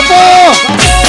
બાપુ!